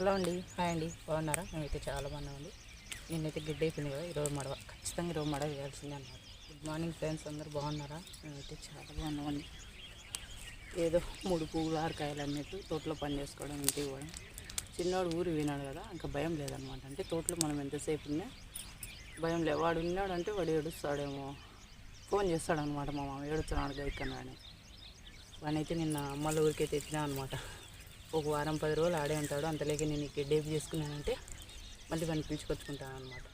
Hello అండి. Hi అండి. బాగున్నారా? మేమైతే చాలా బాగున్నామండి. నిన్నైతే గిడ్డ అయిపోయింది కదా ఈరోజు మడవ. ఖచ్చితంగా ఈరోజు మడవ వేయాల్సిందే అన్నమాట గుడ్ మార్నింగ్ ఫ్రెండ్స్ అందరూ బాగున్నారా? మేమైతే చాలా బాగున్నామండి. ఏదో మూడు పువ్వులు ఆరకాయలు అన్నట్టు తోటలో పని చేసుకోవడం ఇంటికి పోవడం. చిన్నవాడు ఊరు వినాడు కదా ఇంకా భయం లేదనమాట. అంటే తోటలో మనం ఎంతసేపు ఉన్నా భయం లేదు వాడు ఉన్నాడు అంటే వాడు ఏడుస్తాడేమో. ఫోన్ చేస్తాడనమాట మా మామ ఏడుస్తున్నాడు గైక్ అని. వానైతే నిన్న అమ్మల ఊరికైతే ఎత్తినా అనమాట. ఒక వారం పది రోజులు ఆడే ఉంటాడు. అంతలేక నేను ఇక్కడ డేప్ చేసుకున్నానంటే మళ్ళీ వాడిని పిలుచుకొచ్చుకుంటాను అనమాట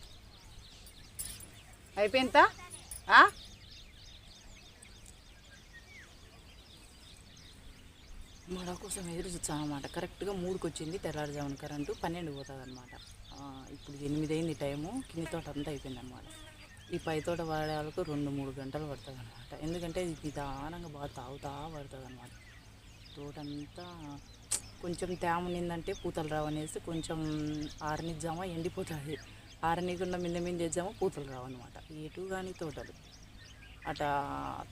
అయిపోయిందా? మన మడ కోసం ఎదురు చూస్తాను అనమాట కరెక్ట్గా మూడుకి వచ్చింది తెల్లారుజామున కరెంటు పన్నెండు పోతుంది అనమాట ఇప్పుడు ఎనిమిది అయింది టైము కింది తోట అంతా అయిపోయింది అనమాట ఈ పై తోట వాడే వాళ్ళకు రెండు మూడు గంటలు పడుతుంది అనమాట ఎందుకంటే ఇది నిదానంగా బాగా తాగుతా పడుతుంది అనమాట తోటంతా కొంచెం తేమ ఉన్నిందంటే పూతలు రావనేసి కొంచెం ఆరనిద్దామా ఎండిపోతుంది. ఆరనీకుండా మింద మింద వేద్దామా పూతలు రావన్నమాట ఎటు కానీ తోటలు. అట్లా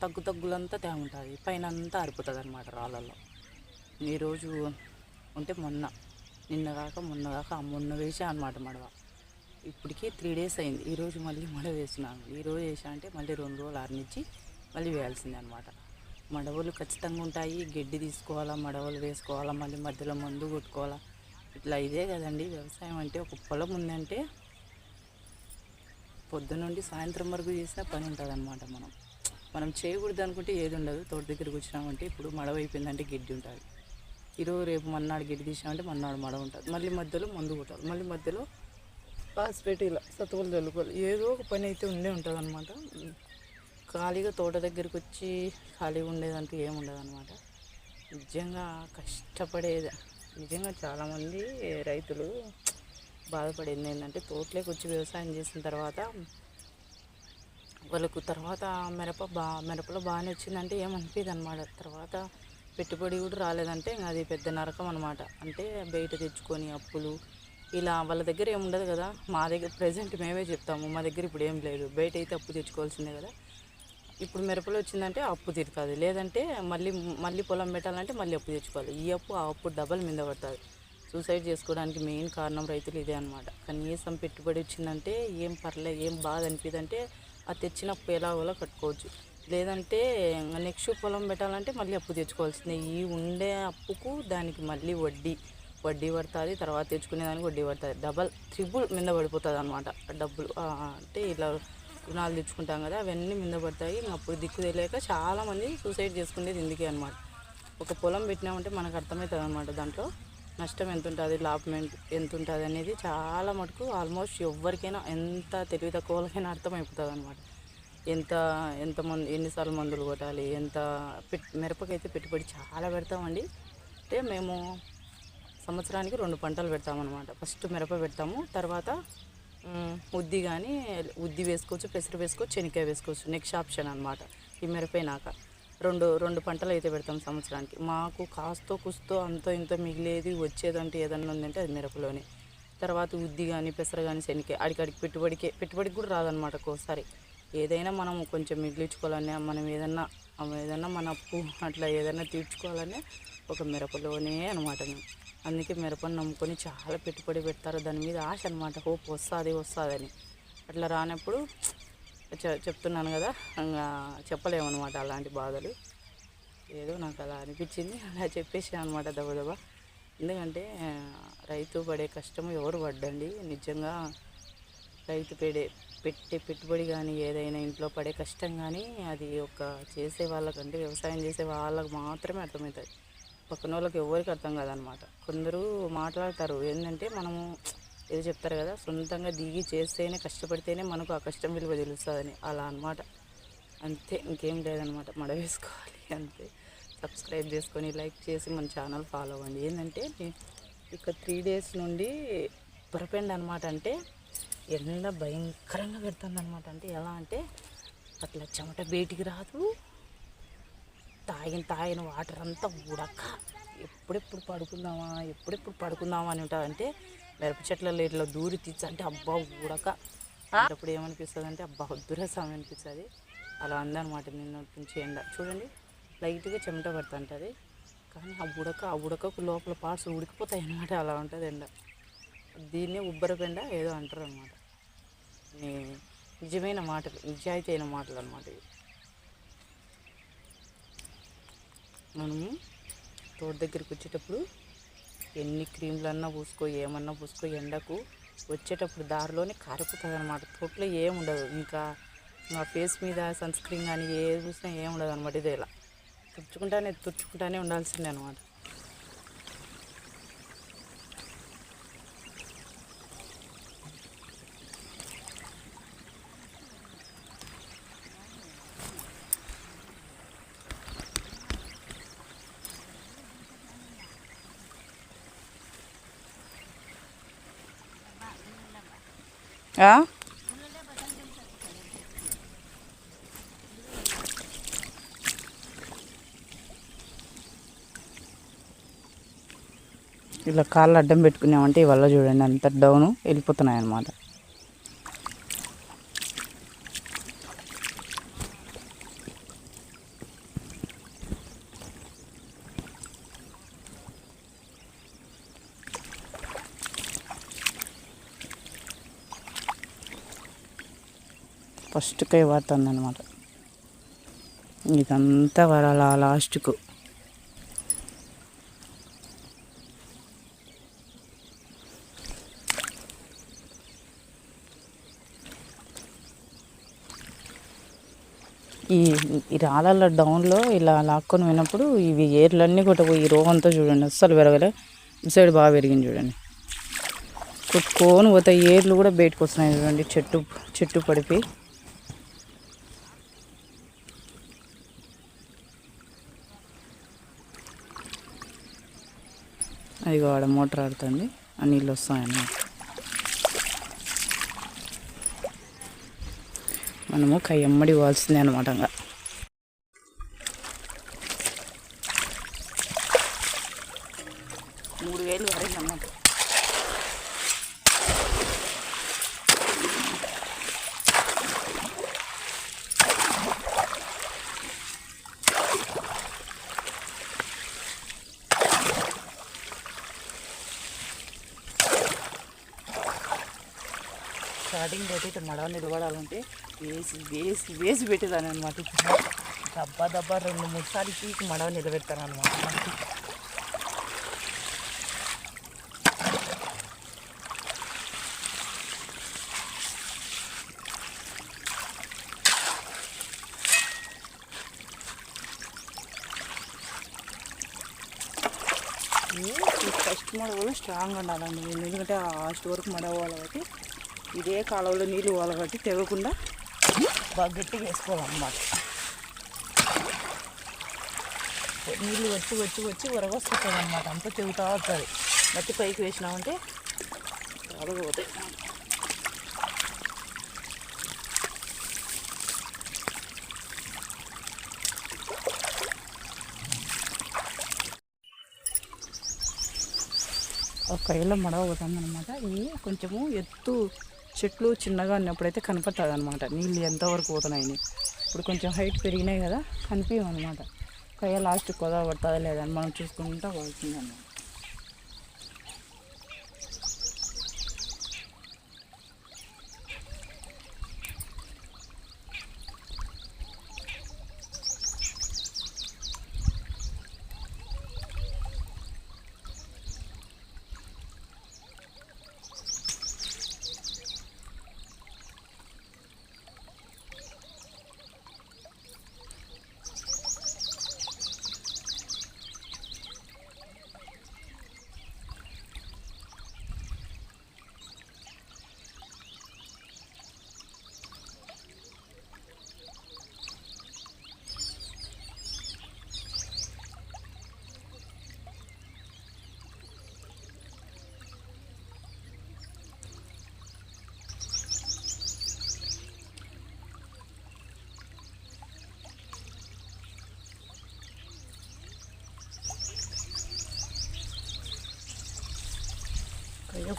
తగ్గు తగ్గులంతా తేమ ఉంటుంది. పైన అంతా ఆరిపోతుంది అనమాట రాళ్ళల్లో ఈరోజు ఉంటే మొన్న నిన్న కాక మొన్న కాక ఆ మొన్న వేసా అనమాట మడవ. ఇప్పటికీ త్రీ డేస్ అయింది. ఈరోజు మళ్ళీ మడవ వేసినాను ఈరోజు వేసా అంటే మళ్ళీ రెండు రోజులు ఆరనిచ్చి మళ్ళీ వేయాల్సిందే అనమాట మడవలు ఖచ్చితంగా ఉంటాయి. గడ్డి తీసుకోవాలా మడవలు వేసుకోవాలా మళ్ళీ మధ్యలో మందు కొట్టుకోవాలా? ఇట్లా ఇదే కదండి వ్యవసాయం అంటే ఒక పొలం ఉందంటే పొద్దున నుండి సాయంత్రం వరకు చేసిన పని ఉంటుందన్నమాట మనం. మనం చేయకూడదు అనుకుంటే ఏది ఉండదు. తోట దగ్గరికి వచ్చినామంటే ఇప్పుడు మడవ అయిపోయిందంటే గిడ్డి ఉంటుంది. ఈరోజు రేపు మన్నాడు గిడ్డి తీసామంటే మన్నాడు మడవ ఉంటుంది. మళ్ళీ మధ్యలో మందు కొట్టాలి. మళ్ళీ మధ్యలో పాస్పేట ఇలా సత్తువులు చల్లుకోవాలి ఏదో ఒక పని అయితే ఉండే ఉంటుంది అనమాట ఖాళీగా తోట దగ్గరికి వచ్చి ఖాళీగా ఉండేదంటూ ఏమి ఉండదు అనమాట నిజంగా కష్టపడేది. నిజంగా చాలామంది రైతులు బాధపడింది ఏంటంటే తోటలోకి వచ్చి వ్యవసాయం చేసిన తర్వాత వాళ్ళకు తర్వాత మిరప బా మిరపలో బాగానే వచ్చిందంటే ఏమనిపించదు అనమాట తర్వాత పెట్టుబడి కూడా రాలేదంటే ఇంకా అది పెద్ద నరకం అనమాట అంటే బయట తెచ్చుకొని అప్పులు ఇలా వాళ్ళ దగ్గర ఏముండదు కదా. మా దగ్గర ప్రజెంట్ మేమే చెప్తాము మా దగ్గర ఇప్పుడు ఏం లేదు. బయట అయితే అప్పు తెచ్చుకోవాల్సిందే కదా. ఇప్పుడు మిరపలు వచ్చిందంటే అప్పు తీరుతుంది. లేదంటే మళ్ళీ మళ్ళీ పొలం పెట్టాలంటే మళ్ళీ అప్పు తెచ్చుకోవాలి ఈ అప్పు ఆ అప్పు డబల్ మీద పడుతుంది. సూసైడ్ చేసుకోవడానికి మెయిన్ కారణం రైతులు ఇదే అనమాట కనీసం పెట్టుబడి వచ్చిందంటే ఏం పర్లే ఏం బాధ అనిపిదంటే ఆ తెచ్చిన అప్పు ఎలాగోలా కట్టుకోవచ్చు. లేదంటే నెక్స్ట్ పొలం పెట్టాలంటే మళ్ళీ అప్పు తెచ్చుకోవాల్సిందే ఈ ఉండే అప్పుకు దానికి మళ్ళీ వడ్డీ. వడ్డీ పడుతుంది తర్వాత తెచ్చుకునే దానికి వడ్డీ పడుతుంది. డబల్ త్రిబుల్ మీద పడిపోతుంది అనమాట డబ్బులు అంటే ఇలా రుణాలు తెచ్చుకుంటాం కదా అవన్నీ మింద పడతాయి. అప్పుడు దిక్కు తెలియక చాలామంది సూసైడ్ చేసుకునేది ఇందుకే అనమాట ఒక పొలం పెట్టినామంటే మనకు అర్థమవుతుంది అనమాట దాంట్లో. నష్టం ఎంత ఉంటుంది లాభం ఎంత- ఎంత ఉంటుంది అనేది చాలా మటుకు ఆల్మోస్ట్ ఎవరికైనా ఎంత తెలివి తక్కువకైనా అర్థమైపోతుంది అనమాట ఎంత ఎంత మంది ఎన్నిసార్లు మందులు కొట్టాలి ఎంత పెట్ మిరపకైతే పెట్టుబడి చాలా పెడతామండి. అంటే మేము సంవత్సరానికి రెండు పంటలు పెడతామన్నమాట. ఫస్ట్ మిరప పెడతాము తర్వాత ఉద్ది కానీ ఉద్ది వేసుకోవచ్చు పెసరు వేసుకోవచ్చు శనక్కాయ వేసుకోవచ్చు. నెక్స్ట్ ఆప్షన్ అనమాట ఈ మిరపైనాక రెండు రెండు పంటలు అయితే పెడతాం సంవత్సరానికి. మాకు కాస్తో కుస్తో అంతో ఇంతో మిగిలేది వచ్చేదంటే ఏదన్నా ఉందంటే అది మిరపలోనే. తర్వాత ఉద్ది కానీ పెసర కానీ శనక్కాయ అడికడికి పెట్టుబడికే పెట్టుబడికి కూడా రాదనమాట ఒక్కోసారి. ఏదైనా మనం కొంచెం మిగిలించుకోవాలన్నా మనం ఏదన్నా ఏదన్నా మన అప్పు అట్లా ఏదైనా తీర్చుకోవాలనే ఒక మిరపలోనే అనమాట మేము. అందుకే మిరపను నమ్ముకొని చాలా పెట్టుబడి పెడతారు. దాని మీద ఆశ అనమాట హోప్ వస్తుంది వస్తుందని. అట్లా రానప్పుడు చెప్తున్నాను కదా ఇంకా చెప్పలేమన్నమాట అలాంటి బాధలు. ఏదో నాకు అలా అనిపించింది. అలా చెప్పేసాను అనమాట దబదబ ఎందుకంటే రైతు పడే కష్టం ఎవరు పడ్డండి. నిజంగా రైతు పెడే పెట్టే పెట్టుబడి కానీ ఏదైనా ఇంట్లో పడే కష్టం కానీ అది ఒక చేసే వాళ్ళకంటే వ్యవసాయం చేసే వాళ్ళకు మాత్రమే అర్థమవుతుంది. పక్కన వాళ్ళకి ఎవరికి అర్థం కాదనమాట. కొందరు మాట్లాడతారు. ఏంటంటే మనము ఏదో చెప్తారు కదా సొంతంగా దిగి చేస్తేనే కష్టపడితేనే మనకు ఆ కష్టం విలువ తెలుస్తుందని. అలా అనమాట. అంతే ఇంకేం లేదనమాట. మడ వేసుకోవాలి అంతే. సబ్స్క్రైబ్ చేసుకొని లైక్ చేసి మన ఛానల్ ఫాలో అవ్వండి. ఏంటంటే ఇక త్రీ డేస్ నుండి పొరపెండ అనమాట అంటే ఎండ భయంకరంగా పెడుతుంది అనమాట అంటే ఎలా అంటే అట్లా చెమట బయటికి రాదు. తాగిన తాగిన వాటర్ అంతా ఉడక. ఎప్పుడెప్పుడు పడుకుందామా ఎప్పుడెప్పుడు పడుకుందామా అని ఉంటుంది అంటే మిరప చెట్లలో ఇట్లా దూరి తీసి అంటే అబ్బా ఉడక. అప్పుడు ఏమనిపిస్తుంది అంటే అబ్బా వద్దురసం అనిపిస్తుంది. అలా అందనమాట నిన్న నుంచి ఎండ. చూడండి లైట్గా చెమట పడుతుంటుంది. కానీ ఆ ఉడక ఆ ఉడకకు లోపల పార్ట్స్ ఉడికిపోతాయి అన్నమాట. అలా ఉంటుంది ఎండ. దీన్నే ఉబ్బరపెండ ఏదో అంటారు అనమాట నిజమైన మాటలు నిజాయితీ అయిన మాటలు అనమాట ఇవి. మనము తోట దగ్గరికి వచ్చేటప్పుడు ఎన్ని క్రీమ్లన్నా పూసుకో ఏమన్నా పూసుకో ఎండకు వచ్చేటప్పుడు దారిలోనే కారిపోతుంది అనమాట తోటలో ఏముండదు ఇంకా మా ఫేస్ మీద సన్ స్క్రీన్ కానీ ఏది చూసినా ఏముండదు అనమాట ఇదే ఇలా తుడుచుకుంటానే తుడుచుకుంటానే ఉండాల్సిందే అనమాట ఇలా కాళ్ళు అడ్డం పెట్టుకున్నామంటే ఇవల్ల చూడండి అంత డౌను వెళ్ళిపోతున్నాయి అన్నమాట లాస్ట్కే పడుతుంది అనమాట ఇదంతా వరాల లాస్ట్కు. ఈ ఈ రాళ్ళ డౌన్లో ఇలా లాక్కొని పోయినప్పుడు ఇవి ఏర్లన్నీ కొట్టపోయి ఈ రోగంతో అంతా చూడండి. అస్సలు పెరగలే ఈ సైడ్ బాగా పెరిగింది చూడండి. కొట్టుకొని పోతే ఏర్లు కూడా బయటకు వస్తున్నాయి చూడండి. చెట్టు చెట్టు పడిపోయి. అదిగో ఆడ మోటార్ ఆడుతుంది. ఆ నీళ్ళు వస్తాయన్నమాట. మనము కయ్యమ్మడి ఇవ్వాల్సిందే అనమాట మూడు వేలు వరకు అన్నమాట. స్టార్టింగ్ అయితే మడవ నిలబడాలంటే వేసి వేసి వేసి పెట్టేదాన్ని అనమాట ఇప్పుడు దబ్బా దబ్బా రెండు మూడు సార్లు తీసి మడవ నిలబెడతాను అనమాట ఫస్ట్ మడవలు స్ట్రాంగ్ ఉండాలండి. ఎందుకంటే ఆ లాస్ట్ వరకు మడవాలి కాబట్టి ఇదే కాలువలో నీళ్ళు పోవాలి తెగకుండా బాగా గట్టిగా వేసుకోవాలన్నమాట. నీళ్ళు వచ్చి వచ్చి వచ్చి ఉరగొస్తుంది అనమాట అంతా తెగుతూ వస్తుంది మట్టి పైకి వేసినామంటే అడగపోతాయి ఒక ఇళ్ళ మడవ పోతుంది అనమాట ఇది కొంచెము ఎత్తు చెట్లు చిన్నగా ఉన్నప్పుడైతే కనపడుతుంది అనమాట నీళ్ళు ఎంతవరకు పోతున్నాయని. ఇప్పుడు కొంచెం హైట్ పెరిగినాయి కదా కనిపించమన్నమాట కయ్య లాస్ట్ కొద పడుతుందా లేదని మనం చూసుకుంటూ పోవాల్సింది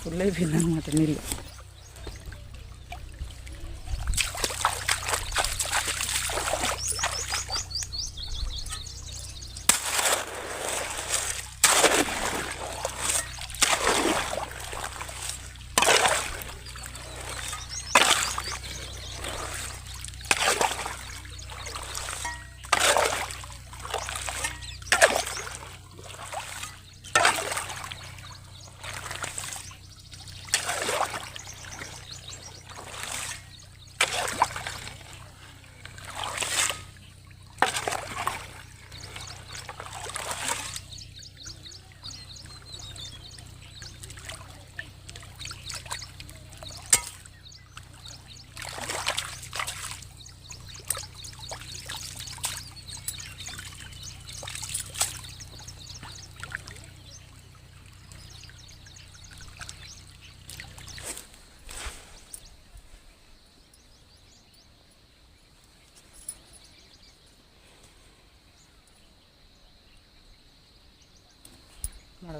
అన్నమాట కయ్య ఫుల్ అయిపోయింది అనమాట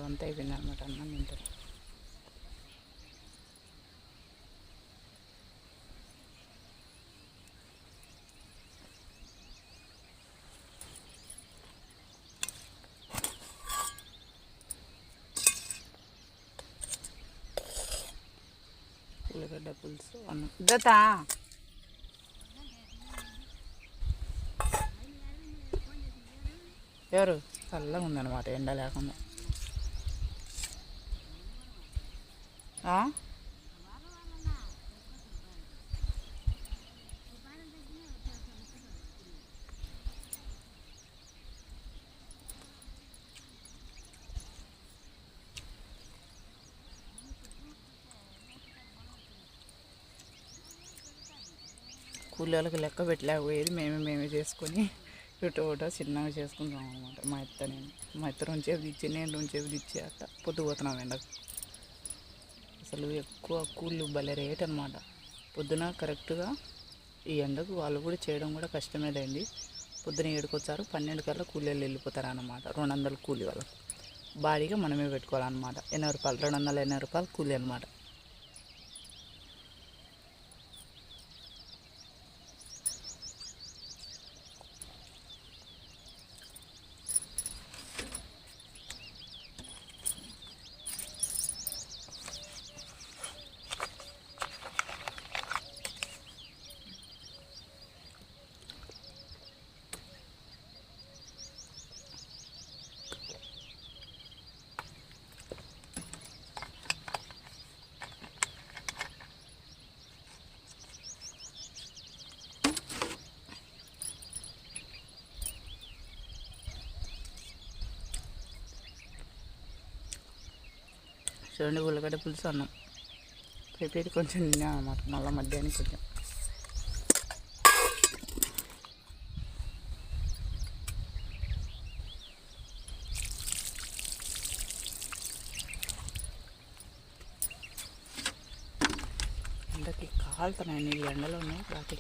నీళ్ళు మడవంతా అయిపోయింది అనమాట అన్నం తింటారు. ఉల్లిగడ్డ పులుసు అన్నం. దత ఎవరు? చల్లగా ఉందన్నమాట ఎండ లేకుండా ఆ? కూలీలకు లెక్క పెట్టలేకపోయేది మేమే మేమే చేసుకొని ఇటు ఒకటో చిన్నగా చేసుకుంటాం అనమాట మా ఇత్త నేను మా ఇత్త రెండు చేపు నేను రెండు చేపు ఇచ్చి అట్ట పొద్దు పోతున్నాం ఎండకు. అసలు ఎక్కువ కూళ్ళు భలే రేట్ అనమాట పొద్దున కరెక్ట్గా ఈ ఎండకు వాళ్ళు కూడా చేయడం కూడా కష్టమేదైంది పొద్దున ఏడుకొచ్చారు పన్నెండు కల్లా కూలీలు వెళ్ళిపోతారు అనమాట రెండు వందలు కూలీ వాళ్ళకు బాడీగా మనమే పెట్టుకోవాలన్నమాట. ఎనభై రూపాయలు రెండు వందల ఎనభై రూపాయలు కూలీ అనమాట చూడండి ఉల్లగడ్డ పులుసు అన్నం. పెట్టి కొంచెం తిన్నా అనమాట మళ్ళీ మధ్యాహ్నం కొంచెం. ఎండకి కాలుతున్నాయి నీళ్ళు ఎండలో ఉన్నాయి రాత్రి